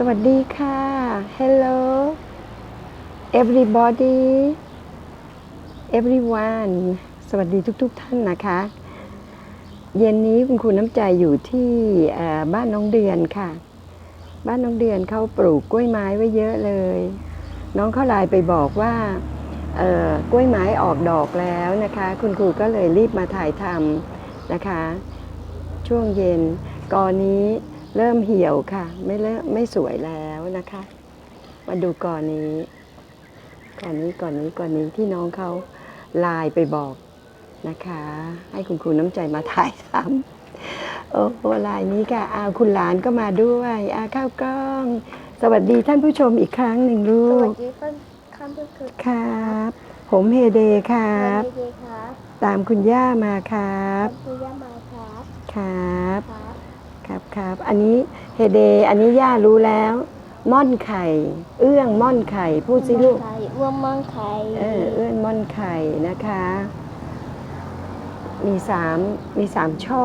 สวัสดีค่ะ Hello everybody everyone สวัสดีทุกๆทท่านนะคะ เย็นนี้คุณครูน้ำใจอยู่ที่บ้านน้องเดือนค่ะ บ้านน้องเดือนเขาปลูกกล้วยไม้ไว้เยอะเลย น้องเขาลน์ไปบอกว่ากล้วยไม้ออกดอกแล้วนะคะ คุณครูก็เลยรีบมาถ่ายทำนะคะ ช่วงเย็นก่อนนี้ เริ่มเหี่ยวค่ะ ไม่เริ่มไม่สวยแล้วนะคะ มาดูกอนี้กอนี้กอนี้กอนี้ที่น้องเขาไลน์ไปบอกนะคะ ให้คุณครูน้ำใจมาถ่ายทำโอ้โหไลน์นี้ค่ะอาคุณหลานก็มาด้วยอาข้าวกล้อง สวัสดีท่านผู้ชมอีกครั้งหนึ่งลูสวัก สดีท่านท่านผู้ชมครับ ผมเฮเดครัสบวัสดีครับตามคุณย่ามาครับท่านผู้ย่ามาครับ ครับ ครับ ครับครับ อันนี้เฮเด อันนี้ย่ารู้แล้ว ม่อนไข่ เอื้องม่อนไข่ พูดสิลูก ไข่ร่วมมังไข่เออเอื้องม่อนไข่นะคะ มีสามมีสามช่อ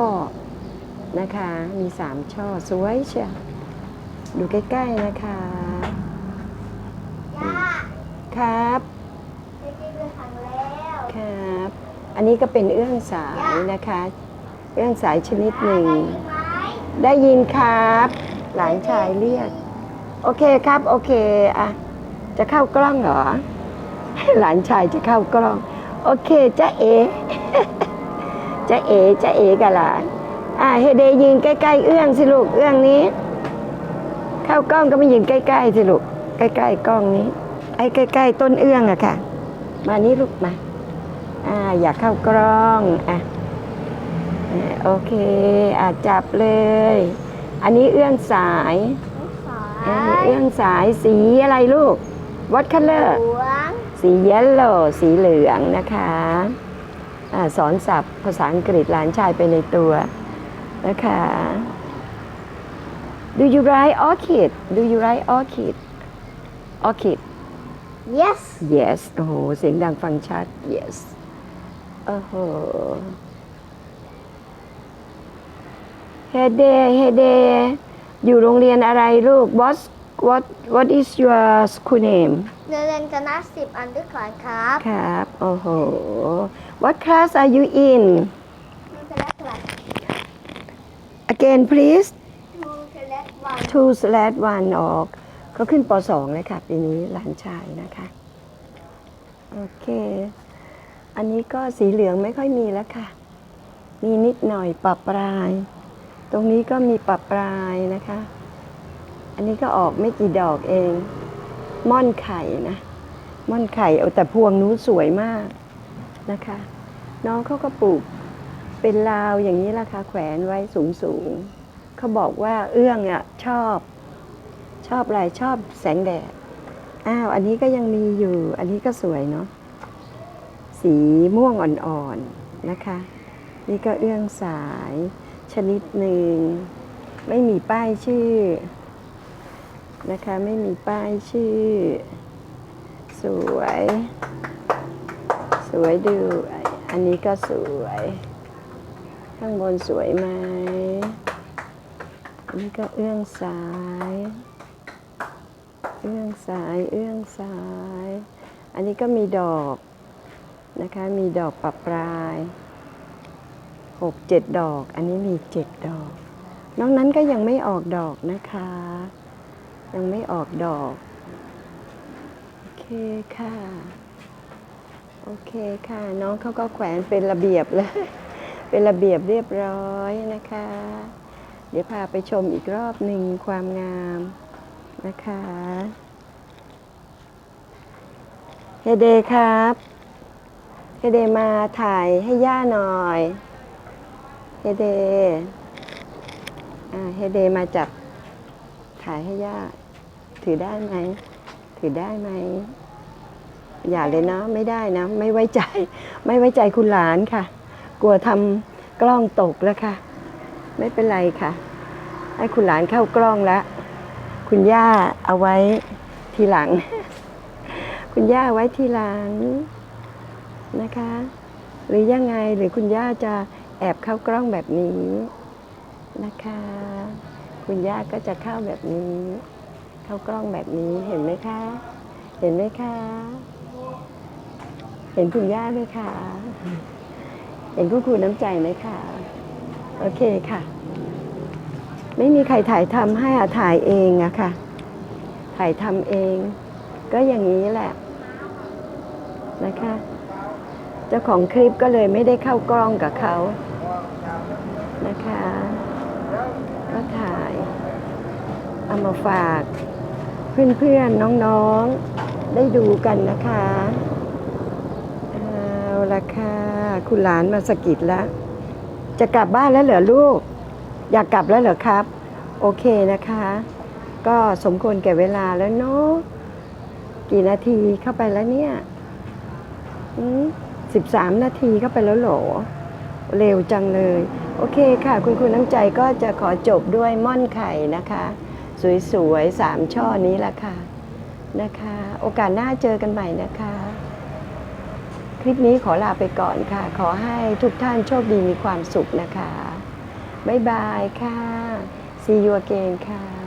นะคะ มีสามช่อสวยเชียวดูใกล้ๆนะคะย่าครับไปกินเรือถังแล้วครับ อันนี้ก็เป็นเอื้องสายนะคะ เอื้องสายชนิดหนึ่ง ได้ยินครับ หลานชายเรียก โอเคครับ โอเคอะจะเข้ากล้องเหรอ หลานชายจะเข้ากล้อง โอเคจะเอจะเอจะเอกับหลานอ่าเฮเดยืนใกล้ๆเอื้องสิลูกเอื้องนี้ เข้ากล้องก็ไม่ยืนใกล้ๆสิลูกใกล้ๆกล้องนี้ ไอ้ใกล้ ๆ ต้นเอื้องอะค่ะ มานี่ลูกมาอ่าอยากเข้ากล้องอะ โอเคอาจับเลย อันนี้เอื้องสายน้อ่าองสายเอื้องสายสีอะไรลูก What เห color ลืองสี yellow สีเหลืองนะคะอาสอนศัพท์ภาษาอังกฤษหลานชายไปในตัวนะคะ Do you like orchid Do you like orchid orchid yes Yes โอ้โห เสียงดังฟังชัด Yes โอ้โห เฮเดเฮเดอยู่โรงเรียนอะไรลูก What What What is your school name เรียนคณะสิบอันด้วยกันครับ ครับ โอ้โห What class are you in มูคณะกลัด Again please มูคณะวัน two slash one ออก เขาขึ้นป .2 เลยค่ะปีนี้หลานชายนะคะ โอเค อันนี้ก็สีเหลืองไม่ค่อยมีแล้วค่ะ มีนิดหน่อยปรับปลาย ตรงนี้ก็มีปรับปลายนะคะ อันนี้ก็ออกไม่กี่ดอกเอง ม่อนไข่นะ ม่อนไข่เอาแต่พวงนู้สวยมากนะคะ น้องเขาก็ปลูกเป็นราวอย่างนี้ละค่ะแขวนไว้สูงสูงๆเขาบอกว่าเอื้องอะชอบ ชอบอะไรชอบแสงแดด อ้าวอันนี้ก็ยังมีอยู่ อันนี้ก็สวยเนาะ สีม่วงอ่อนๆนะคะ นี่ก็เอื้องสาย ชนิดหนึ่ง ไม่มีป้ายชื่อนะคะ ไม่มีป้ายชื่อ สวย สวยดู อันนี้ก็สวย ข้างบนสวยไหมอันนี้ก็เอื้องสาย เอื้องสาย เอื้องสาย อันนี้ก็มีดอกนะคะ มีดอกปรับปลาย หกเจ็ดดอก อันนี้มีเจ็ดดอก นอกนั้นก็ยังไม่ออกดอกนะคะ ยังไม่ออกดอก โอเคค่ะ โอเคค่ะ น้องเขาก็แขวนเป็นระเบียบเลย เป็นระเบียบเรียบร้อยนะคะ เดี๋ยวพาไปชมอีกรอบหนึ่งความงามนะคะ เฮเดครับเฮเดมาถ่ายให้ย่าหน่อย เฮเดอ่าเฮเดมาจับถ่ายให้ย่า ถือได้ไหม ถือได้ไหม อย่าเลยนะ ไม่ได้นะ ไม่ไว้ใจ ไม่ไว้ใจคุณหลานค่ะ กลัวทำกล้องตกแล้วค่ะ ไม่เป็นไรค่ะ ให้คุณหลานเข้ากล้องแล้ว คุณย่าเอาไว้ทีหลัง คุณย่าไว้ทีหลังนะคะ หรือยังไงหรือคุณย่าจะ แอบเข้ากล้องแบบนี้นะคะ คุณย่าก็จะเข้าแบบนี้ เข้ากล้องแบบนี้เห็นไหมคะ เห็นไหมคะ เห็นคุณย่าไหมคะ เห็นคุณครูน้ำใจไหมคะ โอเคค่ะ ไม่มีใครถ่ายทำให้อะถ่ายเองอะค่ะ ถ่ายทำเอง ก็อย่างนี้แหละนะคะ เจ้าของคลิปก็เลยไม่ได้เข้ากล้องกับเขา นะคะ ก็ถ่ายเอามาฝากเพื่อนๆน้องๆได้ดูกันนะคะเอาละค่ะคุณหลานมาสกิดแล้ว จะกลับบ้านแล้วเหรอลูก อยากกลับแล้วเหรอครับ โอเคนะคะ ก็สมควรแก่เวลาแล้วเนาะกี่นาทีเข้าไปแล้วเนี่ยสิบสามนาทีเข้าไปแล้วเหรอ เร็วจังเลย โอเคค่ะ คุณครูน้ำใจก็จะขอจบด้วยม่อนไข่นะคะ สวยๆสามช่อนี้ละค่ะนะคะ โอกาสหน้าเจอกันใหม่นะคะ คลิปนี้ขอลาไปก่อนค่ะ ขอให้ทุกท่านโชคดีมีความสุขนะคะ บ๊ายบายค่ะ see you again ค่ะ